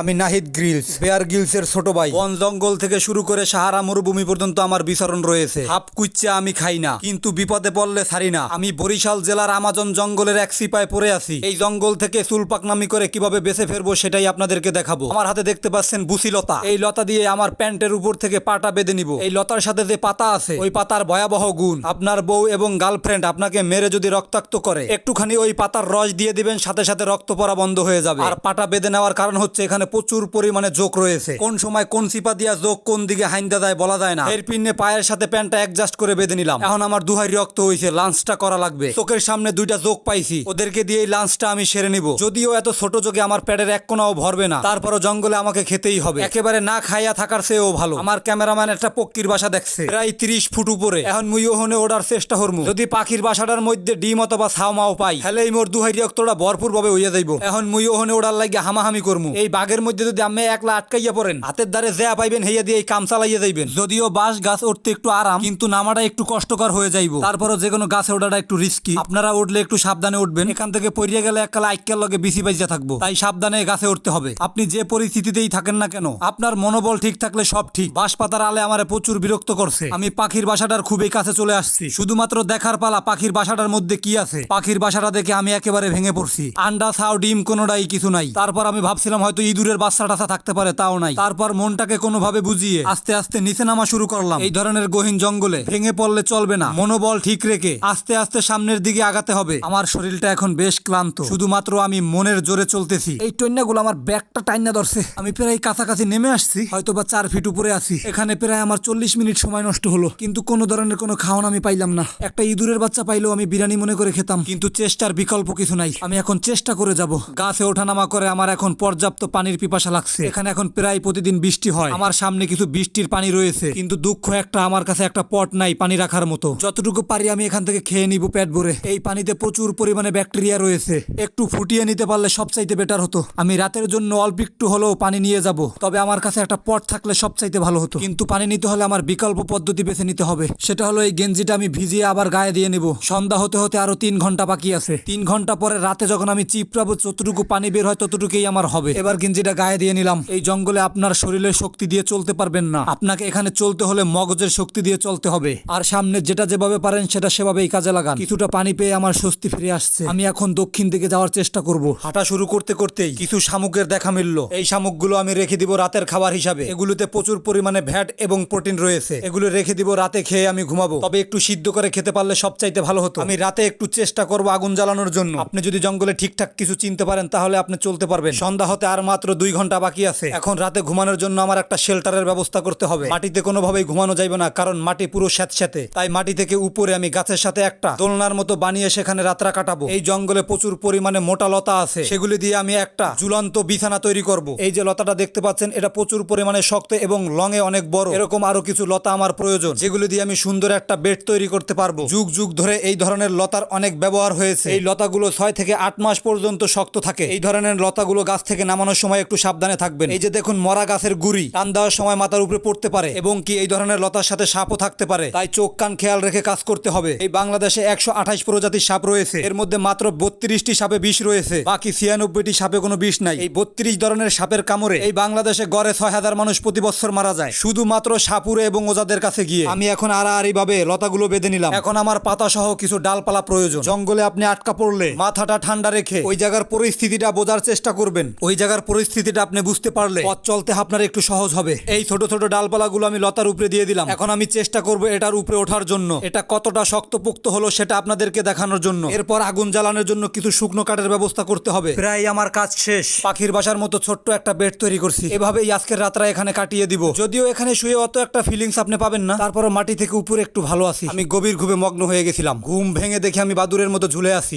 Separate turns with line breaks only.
আমি Nahid Grylls, bear Giles এর ছোট ভাই। বন জঙ্গল থেকে শুরু করে সাহারা মরুভূমি পর্যন্ত আমার বিচরণ রয়েছে। হাফ কুচ্চা আমি খাই না, কিন্তু বিপদে পড়লে ছাড়ি না। আমি বরিশাল জেলার আমাজন জঙ্গলের এক সিপায় পড়ে আছি। এই জঙ্গল থেকে চুলপাকনামি করে কীভাবে বেঁচে ফেরবো সেটাই আপনাদেরকে দেখাবো। আমার হাতে দেখতে পাচ্ছেন বুসি লতা। এই লতা দিয়ে আমার প্যান্টের উপর থেকে পাটা বেঁধে নিব। এই লতার সাথে যে পাতা আছে, ওই পাতার ভয়াবহ গুণ। আপনার বউ এবং গার্লফ্রেন্ড আপনাকে মেরে যদি রক্তাক্ত করে, একটুখানি ওই পাতার রস দিয়ে দিবেন, সাথে সাথে রক্ত পড়া বন্ধ হয়ে যাবে। আর পাটা বেঁধে নেওয়ার কারণ হচ্ছে এখানে প্রচুর পরিমাণে জোক রয়েছে। কোন সময় কোন সিপা দিয়া জোক কোন দিকে হাইন্দা যায় বলা যায় না। এর পিনে পায়ের সাথে প্যান্টটা অ্যাডজাস্ট করে বেঁধে নিলাম। এখন আমার দুহাই রক্ত হয়েছে লাঞ্চটা করা লাগবে। চোখের সামনে দুইটা জোক পাইছি। ওদেরকে দিয়ে এই লাঞ্চটা আমি সেরে নিব। যদিও এত ছোট যোগে আমার প্যাডের এক কোনাও ভরবে না। তারপরও জঙ্গলে আমাকে খেতেই হবে। একেবারে না খাইয়া থাকার চেয়েও ভালো। আমার ক্যামেরাম্যান একটা পক্ষীর বাসা দেখছে। প্রায় তিরিশ ফুট উপরে। এখন মুই ওহনে ওড়ার চেষ্টা করমু। যদি পাখির বাসাটার মধ্যে ডিম অথবা ছাও মাও পাই হেলে এই মোর দুহাই রক্তটা ভরপুর ভাবে হইয়া যাইব। এখন মুই ওহনে ওড়ার লাগে হামাহামি করমু। এই বাঘের মধ্যে যদি আমি একলা আটকাইয়া পড়েন, হাতের দ্বারে যা পাইবেন হেইয়া দিয়ে এই কাম চালাইয়া যাইবেন। যদিও বাঁশ গাছ উঠতে একটু আরাম, কিন্তু নামাটা একটু কষ্টকর হয়ে যাইব। তারপরও যে কোনো গাছে ওঠাটা একটু রিস্কি আপনারা উঠলে একটু সাবধানে উঠবেন। এখান থেকে পড়িয়ে গেলে এককালে আইকার লগে বিসি বাইজা থাকব। তাই সাবধানে গাছে উঠতে হবে। আপনি যে পরিস্থিতিতেই থাকেন না কেন, আপনার মনোবল ঠিক থাকলে সব ঠিক। বাঁশ পাতার আলে আমারে প্রচুর বিরক্ত করছে। আমি পাখির বাসাটার খুবই কাছে চলে আসছি। শুধুমাত্র দেখার পালা পাখির বাসাটার মধ্যে কি আছে? পাখির বাসাটা দেখে আমি একেবারে ভেঙে পড়ছি। আন্ডা, ছাও, ডিম কোনোটাই কিছু নাই। তারপর আমি ভাবছিলাম হয়তো ইঁদুরের বাচ্চা টাচ্চা থাকতে পারে তাও নাই। তারপর মনটাকে কোনোভাবে বুঝিয়ে আস্তে আস্তে নিচে নামা শুরু করলাম। এই ধরনের গহীন জঙ্গলে ভেঙে পড়লে চলবে না। মনোবল ঠিক রেখে আস্তে আস্তে সামনের দিকে আগাতে হবে। আমার শরীরটা এখন বেশ ক্লান্ত। শুধুমাত্র আমি মনের জোরে চলতেছি। এই টন্যাগুলো আমার ব্যাগটা টাইনা ধরছে। আমি প্রায় কাছাকাছি নেমে আসছি। হয়তো বা চার ফিট উপরে আছি। এখানে প্রায় আমার চল্লিশ মিনিট সময় নষ্ট হলো। কিন্তু কোনো ধরনের কোনো খাওয়ান আমি পাইলাম না। একটা ইঁদুরের বাচ্চা পাইলেও আমি বিরিয়ানি মনে করে খেতাম। কিন্তু চেষ্টার বিকল্প কিছু নাই। আমি এখন চেষ্টা করে যাব। গাছে ওঠানামা করে আমার এখন পর্যাপ্ত পানির পিপাসা লাগছে। এখানে এখন প্রায় প্রতিদিন বৃষ্টি হয়। আমার সামনে কিছু বৃষ্টির পানি রয়েছে, কিন্তু দুঃখ একটা, আমার কাছে একটা পট নাই পানি রাখার মতো। যতটুকু পারি আমি এখান থেকে খেয়ে নিব পেট ভরে। এই পানিতে প্রচুর পরিমাণে ব্যাকটেরিয়া রয়েছে। একটু ফুটিয়ে নিতে পারলে সবচাইতে বেটার হতো। আমি রাতের জন্য অল্প একটু হলেও পানি নিয়ে যাব। তবে আমার কাছে একটা পট থাকলে সবচাইতে ভালো হতো। কিন্তু পানি নিতে হলে আমার বিকল্প পদ্ধতি বেছে নিতে হবে। সেটা হলো এই গেঞ্জিটা আমি ভিজিয়ে আবার গায়ে দিয়ে নিব। সন্ধ্যা হতে হতে আরও তিন ঘণ্টা বাকি আছে। তিন ঘণ্টা পরে রাতে যখন আমি চিপড়াবো, যতটুকু পানি বের হয় ততটুকুই আমার হবে। এবার গেঞ্জিটা গায়ে দিয়ে নিলাম। এই জঙ্গলে আপনার শরীরের শক্তি দিয়ে চলতে পারবেন না। আপনাকে এখানে চলতে হলে মগজের শক্তি দিয়ে চলতে হবে। আর সামনে যেটা যেভাবে পারেন, সেটা সেভাবেই কাজে লাগান। কিছুটা পানি পেয়ে আমার স্বস্তি ফিরে আসছে। আমি এখন দক্ষিণ দিকে যাওয়ার চেষ্টা করব। হাঁটা শুরু করতে করতেই কিছু শামুকের দেখা মিলল। এই শামুকগুলো আমি রেখে দিব রাতের খাবার হিসাবে। এগুলোতে প্রচুর পরিমাণে ভ্যাট এবং প্রোটিন রয়েছে। এগুলো রেখে দিব রাতে খেয়ে আমি ঘুমাবো। তবে একটু সিদ্ধ করে খেতে পারলে সবচাইতে ভালো হতো। আমি রাতে একটু চেষ্টা করব আগুন জ্বালানোর জন্য। আপনি যদি জঙ্গলে ঠিকঠাক কিছু চিনতে পারেন, তাহলে আপনি চলতে পারবেন। সন্ধ্যা হতে আর মাত্র দুই ঘণ্টা বাকি আছে। এখন রাতে ঘুমানোর জন্য আমার একটা শেল্টারের ব্যবস্থা করতে হবে। মাটিতে কোনোভাবেই ঘুমানো যাইবে না, কারণ মাটি পুরো স্যাঁতস্যাঁতে। তাই মাটি থেকে উপরে আমি গাছের সাথে একটা দোলনার মতো বানিয়ে সেখানে রাত্রা কাটাবো। এই জঙ্গলে প্রচুর পরিমাণে মোটা লতা আছে। সেগুলি দিয়ে আমি একটা ঝুলন্ত বিছানা তৈরি করব। এই যে লতাটা দেখতে পাচ্ছেন, এটা প্রচুর পরিমাণে শক্ত এবং লঙে অনেক বড়। এরকম আরও কিছু লতা আমার প্রয়োজন, যেগুলি দিয়ে আমি সুন্দর একটা বেড তৈরি করতে পারব। যুগ যুগ ধরে এই ধরনের লতার অনেক ব্যবহার হয়েছে। এই লতাগুলো ছয় থেকে আট মাস পর্যন্ত শক্ত থাকে। এই ধরনের লতাগুলো গাছ থেকে নামানোর সময় একটু সাবধানে থাকবেন। এই যে দেখুন, মরা গাছের গুড়ি, টান দেওয়ার সময় মাথার উপরে পড়তে পারে এবং কি এই ধরনের লতার সাথে সাপও থাকতে পারে। তাই চোখ, কান খেয়াল রেখে কাজ করতে হবে। এই বাংলাদেশে একশো আঠাশ প্রজাতির সাপ রয়েছে। এর মধ্যে মাত্র বত্রিশটি সাপে বিষ রয়েছে। বাকি ছিয়ানব্বইটি সাপে কোনো বিষ নাই। এই বত্রিশ ধরনের সাপের কামড়ে এই বাংলাদেশে গড়ে ছয় হাজার মানুষ প্রতি বছর মারা যায়। শুধুমাত্র সাপুরে এবং ওজাদের কাছে গিয়ে আমি এখন আড়াআড়ি ভাবে লতাগুলো বেঁধে নিলাম। এখন আমার পাতা সহ কিছু ডালপালা প্রয়োজন। জঙ্গলে আপনি আটকা পড়লে মাথাটা ঠান্ডা রেখে ওই জায়গার পরিস্থিতিটা বোঝার চেষ্টা করবেন। ওই জায়গার পরিস্থিতিটা আপনি বুঝতে পারলে পথ চলতে আপনার একটু সহজ হবে। এই ছোট ছোট ডালপালাগুলো আমি লতার উপরে দিয়ে দিলাম। এখন আমি চেষ্টা করব এটার উপরে ওঠার জন্য। এটা কতটা শক্তপোক্ত হলো সেটা আপনাদেরকে দেখানোর জন্য। এরপর আগুন জ্বালানোর জন্য কিছু শুকনো কাঠের ব্যবস্থা করতে হবে। প্রায় আমার কাজ শেষ। পাখির বাসার মতো ছোট্ট একটা বেড তৈরি করছি। এভাবেই আজকের রাতটা এখানে কাটিয়ে দিব। যদিও এখানে শুয়ে অত একটা ফিলিংস আপনি পাবেন না। তারপর মাটি থেকে উপরে একটু ভালো আছি। আমি গভীর ঘুমে মগ্ন হয়ে গেছিলাম। ঘুম ভেঙে দেখে আমি বাদুরের মতো ঝুলে আছি।